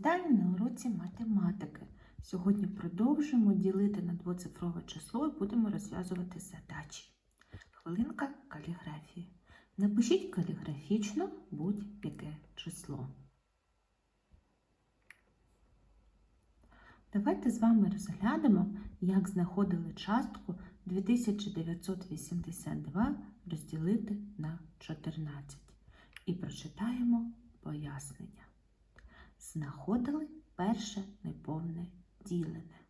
Вітаю на уроці математики. Сьогодні продовжуємо ділити на двоцифрове число і будемо розв'язувати задачі. Хвилинка каліграфії. Напишіть каліграфічно будь-яке число. Давайте з вами розглянемо, як знаходили частку 2982 розділити на 14 і прочитаємо пояснення. Знаходили перше неповне ділене.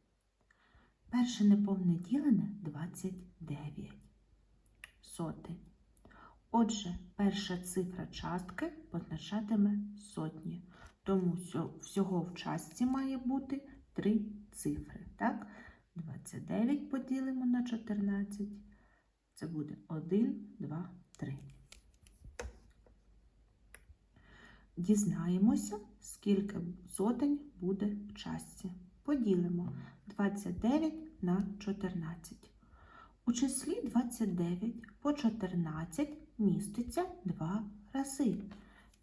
Перше неповне ділене 29 сотень. Отже, перша цифра частки позначатиме сотні. Тому всього в частці має бути три цифри. Так? 29 поділимо на 14. Це буде 1, 2, 3. Дізнаємося, скільки сотень буде в частці. Поділимо 29 на 14. У числі 29 по 14 міститься два рази.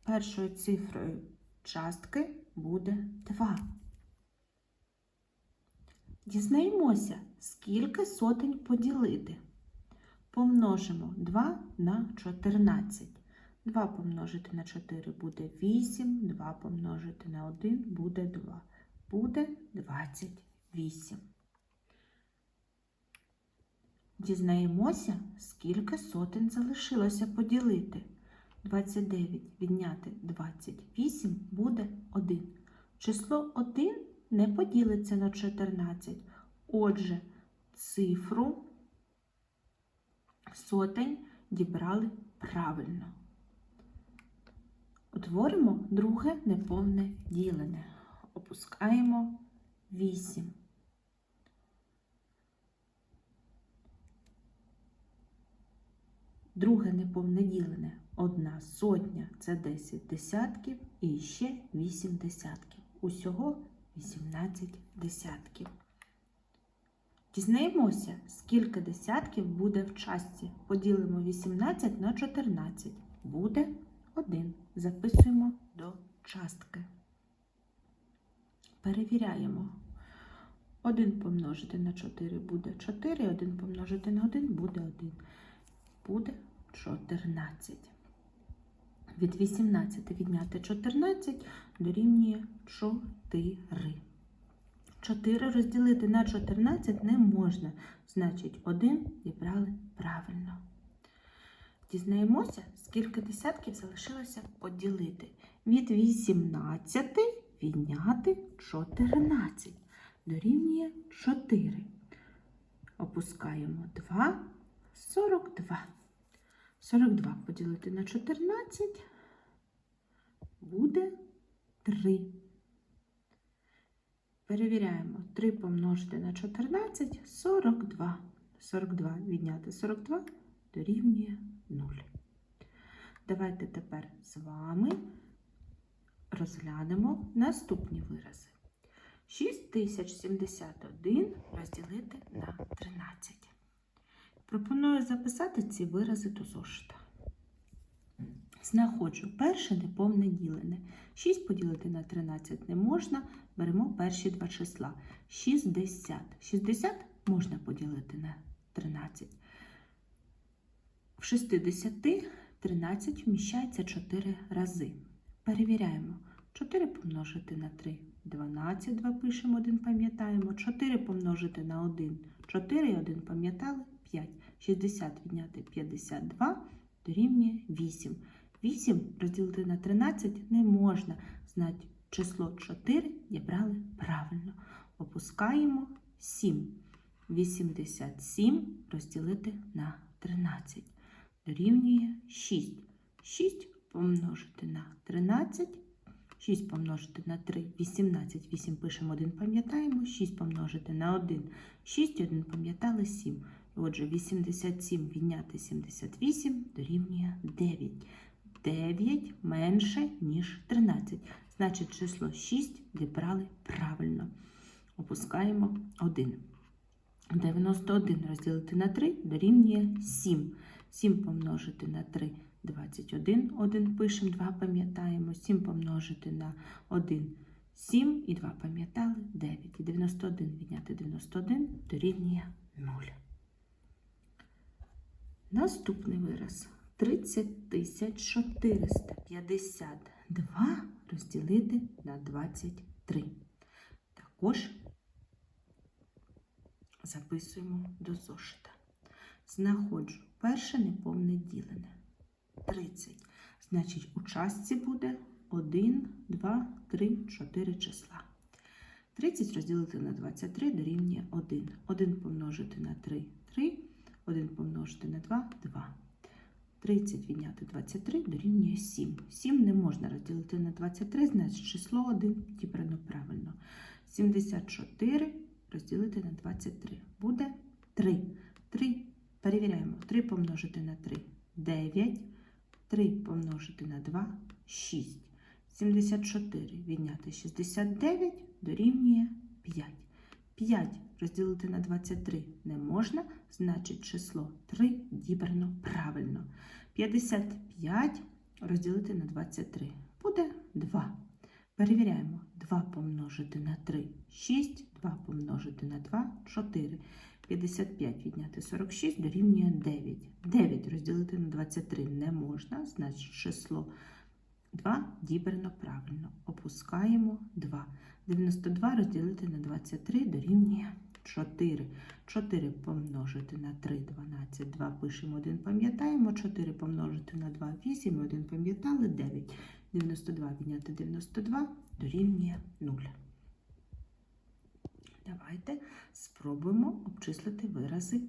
Першою цифрою частки буде 2. Дізнаємося, скільки сотень поділити. Помножимо 2 на 14. 2 помножити на 4 буде 8, 2 помножити на 1 буде 2. Буде 28. Дізнаємося, скільки сотень залишилося поділити. 29 відняти 28 буде 1. Число 1 не поділиться на 14. Отже, цифру сотень дібрали правильно. Утворимо друге неповне ділене. Опускаємо 8. Друге неповне ділене. Одна сотня це 10 десятків і ще 8 десятків. Усього 18 десятків. Дізнаємося, скільки десятків буде в частці. Поділимо 18 на 14. Буде 1. Записуємо до частки. Перевіряємо. 1 помножити на 4 буде 4, 1 помножити на 1 буде 1. Буде 14. Від 18 відняти 14 дорівнює 4. 4 розділити на 14 не можна. Значить, 1 зібрали правильно. Дізнаємося, скільки десятків залишилося поділити. Від 18 відняти 14. Дорівнює 4. Опускаємо 2, 42. 42 поділити на 14 буде 3. Перевіряємо 3 помножити на 14 42. 42 відняти 42 дорівнює 0. Давайте тепер з вами розглянемо наступні вирази. 6071 розділити на 13. Пропоную записати ці вирази до зошита. Знаходжу перше неповне ділене. 6 поділити на 13 не можна. Беремо перші два числа. 60. 60 можна поділити на 13. В 60 13 вміщається 4 рази. Перевіряємо. 4 помножити на 3 12, 2 пишемо, 1 пам'ятаємо. 4 помножити на 1 4 і 1 пам'ятали 5. 60 відняти 52 дорівнює 8. 8 розділити на 13 не можна. Значить, число 4 дібрали правильно. Опускаємо 7. 87 розділити на 13 дорівнює 6. 6 помножити на 13. 6 помножити на 3, 18, 8 пишемо 1, пам'ятаємо, 6 помножити на 1, 6, 1 пам'ятали 7. Отже, 87 відняти 78 дорівнює 9. 9 менше, ніж 13. Значить, число 6 дібрали правильно. Опускаємо 1. 91 розділити на 3 дорівнює 7. 7 помножити на 3 21. 1 пишемо, 2 пам'ятаємо. 7 помножити на 1 7 і 2 пам'ятали 9. І 91 відняти 91 дорівнює 0. Наступний вираз 30 452 розділити на 23. Також записуємо до зошита. Знаходжу перше неповне ділене. 30. Значить, у частці буде 1, 2, 3, 4 числа. 30 розділити на 23 дорівнює 1. 1 помножити на 3 3. 1 помножити на 2 2. 30 відняти 23 дорівнює 7. 7 не можна розділити на 23, значить число 1 дібрано правильно. 74 розділити на 23 буде 3. 3. Перевіряємо. 3 помножити на 3 9. 3 помножити на 2 6. 74 відняти 69 дорівнює 5. 5 розділити на 23 не можна, значить число 3 дібрано правильно. 55 розділити на 23 буде 2. Перевіряємо. 2 помножити на 3 6, 2 помножити на 2 4. 55 відняти 46 дорівнює 9. 9 розділити на 23 не можна, значить число 2 дібрано правильно. Опускаємо 2. 92 розділити на 23 дорівнює 4. 4 помножити на 3 12. 2 пишемо 1, пам'ятаємо. 4 помножити на 2 8, 1 пам'ятали 9. 92 відняти 92 дорівнює 0. Давайте спробуємо обчислити вирази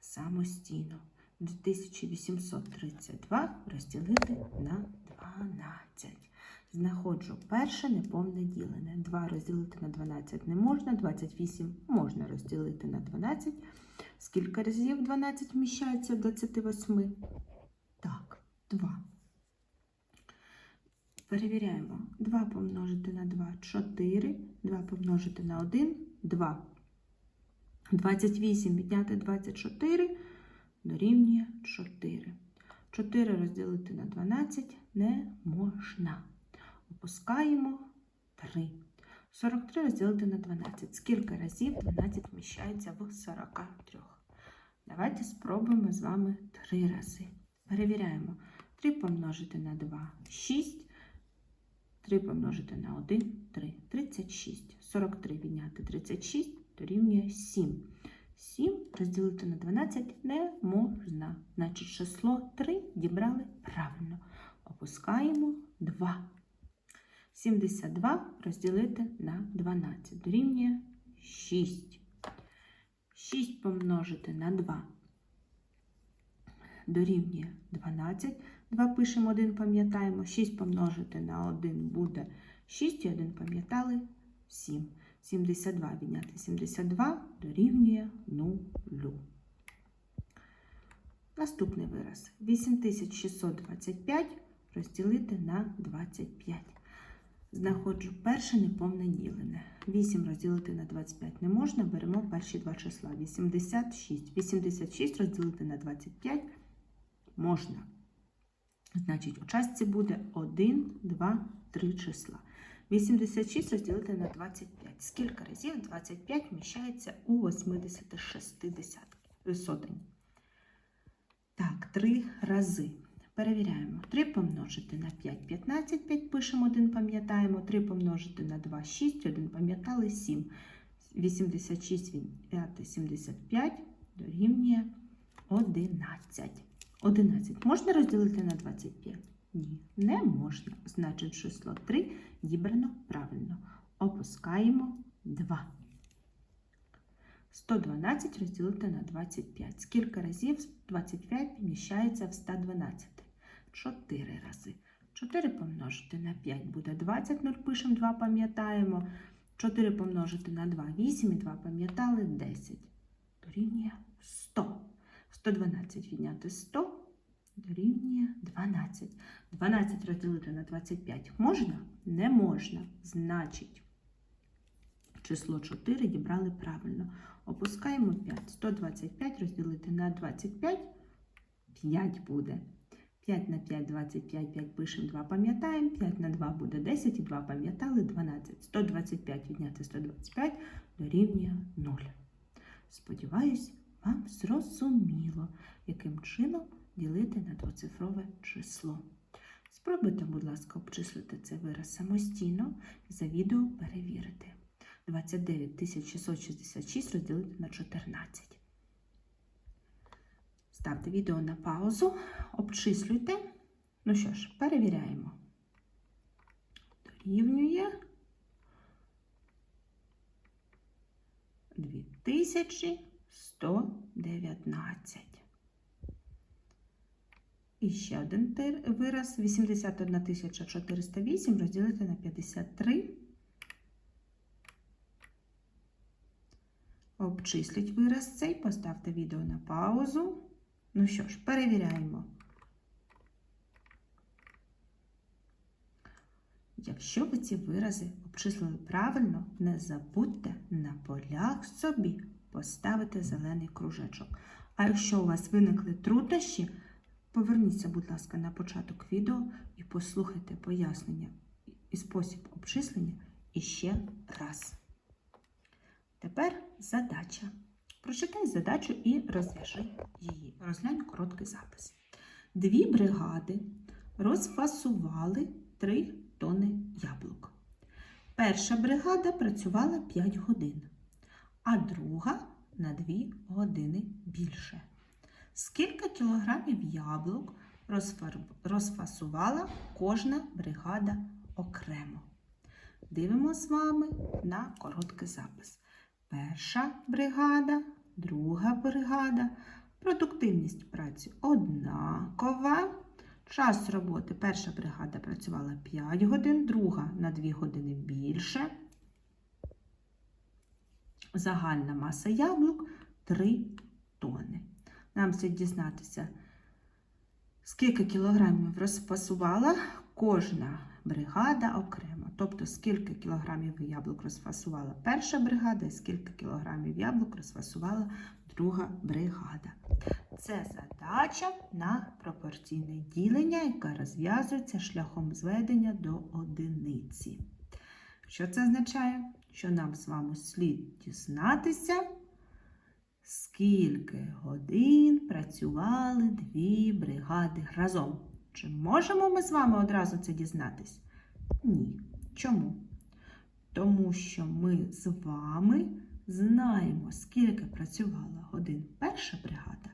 самостійно. 2832 розділити на 12. Знаходжу перше неповне ділене. 2 розділити на 12 не можна, 28 можна розділити на 12. Скільки разів 12 вміщається в 28? Так, 2. Перевіряємо. 2 помножити на 2 4. 2 помножити на 1 2. 28 відняти 24 дорівнює 4. 4 розділити на 12 не можна. Опускаємо 3. 43 розділити на 12. Скільки разів 12 вміщається в 43? Давайте спробуємо з вами 3 рази. Перевіряємо. 3 помножити на 2 6. 3 помножити на 1 3. 36. 43 відняти 36 дорівнює 7. 7 розділити на 12 не можна. Значить, число 3 дібрали правильно. Опускаємо 2. 72 розділити на 12 дорівнює 6. 6 помножити на 2 дорівнює 12. 2 пишемо 1, пам'ятаємо. 6 помножити на 1 буде 6 і 1 пам'ятали 7. 72 відняти 72 дорівнює 0. Наступний вираз. 8625 розділити на 25. Знаходжу перше неповне ділене. 8 розділити на 25 не можна, беремо перші два числа. 86. 86 розділити на 25 можна. Значить, у частці буде 1, 2, 3 числа. 86 розділити на 25. Скільки разів 25 вміщається у 86 сотень? Так, 3 рази. Перевіряємо. 3 помножити на 5 15, 5 пишемо, 1 пам'ятаємо. 3 помножити на 2 6, 1 пам'ятали 7. 86 відняти 75 дорівнює 11. 11 можна розділити на 25? Ні, не можна. Значить, число 3 дібрано правильно. Опускаємо 2. 112 розділити на 25. Скільки разів 25 вміщається в 112? 4 рази. 4 помножити на 5 буде 20, 0 пишемо, 2 пам'ятаємо. 4 помножити на 2 8 і 2 пам'ятали 10. Дорівнює 100. 112 відняти 100 дорівнює 12. 12 розділити на 25 можна? Не можна. Значить, число 4 дібрали правильно. Опускаємо 5. 125 розділити на 25 5 буде. 5 на 5 – 25, 5 пишемо, 2 пам'ятаємо, 5 на 2 буде 10 і 2 пам'ятали, 12. 125 відняти 125 дорівнює 0. Сподіваюсь, вам зрозуміло, яким чином ділити на двоцифрове число. Спробуйте, будь ласка, обчислити цей вираз самостійно і за відео перевірити. 29 666 розділити на 14. Ставте відео на паузу, обчислюйте. Ну що ж, перевіряємо. Дорівнює 2119. І ще один вираз 81 408 розділити на 53. Обчисліть вираз цей, поставте відео на паузу. Ну що ж, перевіряємо. Якщо ви ці вирази обчислили правильно, не забудьте на полях собі поставити зелений кружечок. А якщо у вас виникли труднощі, поверніться, будь ласка, на початок відео і послухайте пояснення і спосіб обчислення іще раз. Тепер задача. Прочитай задачу і розв'яжи її. Розглянь короткий запис. Дві бригади розфасували 3 тони яблук. Перша бригада працювала 5 годин, а друга на 2 години більше. Скільки кілограмів яблук розфасувала кожна бригада окремо? Дивимося з вами на короткий запис. Перша бригада, друга бригада. Продуктивність праці однакова. Час роботи. Перша бригада працювала 5 годин, друга на 2 години більше. Загальна маса яблук 3 тони. Нам слід дізнатися, скільки кілограмів розфасувала кожна бригада окремо. Тобто, скільки кілограмів яблук розфасувала перша бригада і скільки кілограмів яблук розфасувала друга бригада. Це задача на пропорційне ділення, яка розв'язується шляхом зведення до одиниці. Що це означає? Що нам з вами слід дізнатися, скільки годин працювали дві бригади разом. Чи можемо ми з вами одразу це дізнатись? Ні. Чому? Тому що ми з вами знаємо, скільки працювала годин перша бригада,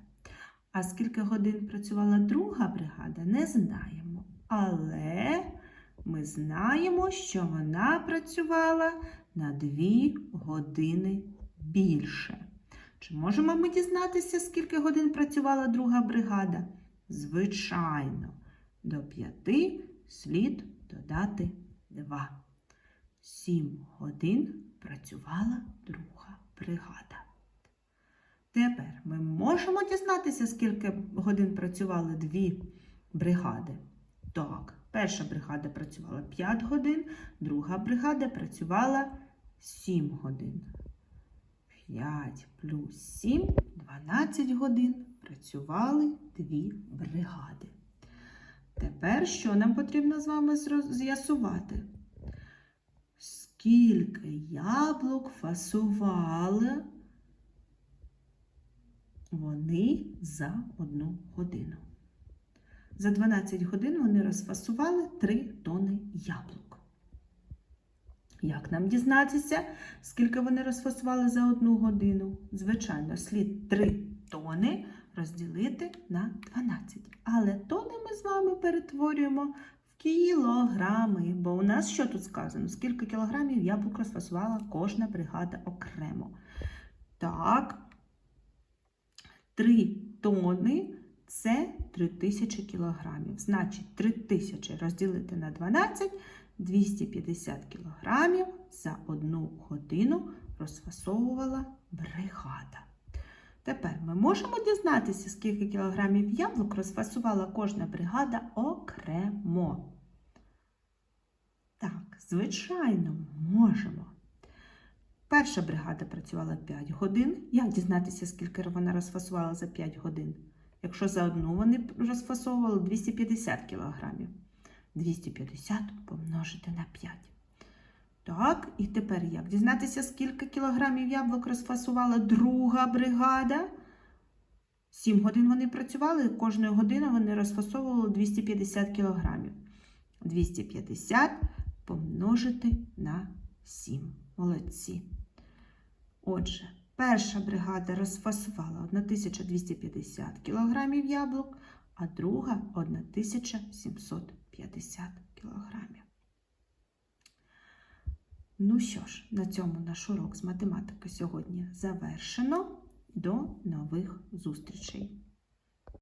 а скільки годин працювала друга бригада, не знаємо. Але ми знаємо, що вона працювала на 2 години більше. Чи можемо ми дізнатися, скільки годин працювала друга бригада? Звичайно, до 5 слід додати 2. 7 годин працювала друга бригада. Тепер ми можемо дізнатися, скільки годин працювали дві бригади. Так, перша бригада працювала 5 годин, друга бригада працювала 7 годин. 5 плюс 7 12 годин працювали дві бригади. Тепер що нам потрібно з вами з'ясувати? Скільки яблук фасували вони за одну годину? За 12 годин вони розфасували 3 тони яблук. Як нам дізнатися, скільки вони розфасували за одну годину? Звичайно, слід 3 тони розділити на 12. Але тони ми з вами перетворюємо в кілограми. Бо у нас що тут сказано? Скільки кілограмів яблук розфасувала кожна бригада окремо. Так, 3 тони це 3000 кілограмів. Значить, 3000 розділити на 12 250 кілограмів за одну годину розфасовувала бригада. Тепер ми можемо дізнатися, скільки кілограмів яблук розфасувала кожна бригада окремо. Так, звичайно, можемо. Перша бригада працювала 5 годин. Як дізнатися, скільки вона розфасувала за 5 годин? Якщо за одну вони розфасовували 250 кілограмів. 250 помножити на 5. Так, і тепер як? Дізнатися, скільки кілограмів яблук розфасувала друга бригада. 7 годин вони працювали, кожної години вони розфасовували 250 кілограмів. 250 помножити на 7. Молодці. Отже, перша бригада розфасувала 1250 кілограмів яблук, а друга 1750 кілограмів. Ну що ж, на цьому наш урок з математики сьогодні завершено. До нових зустрічей!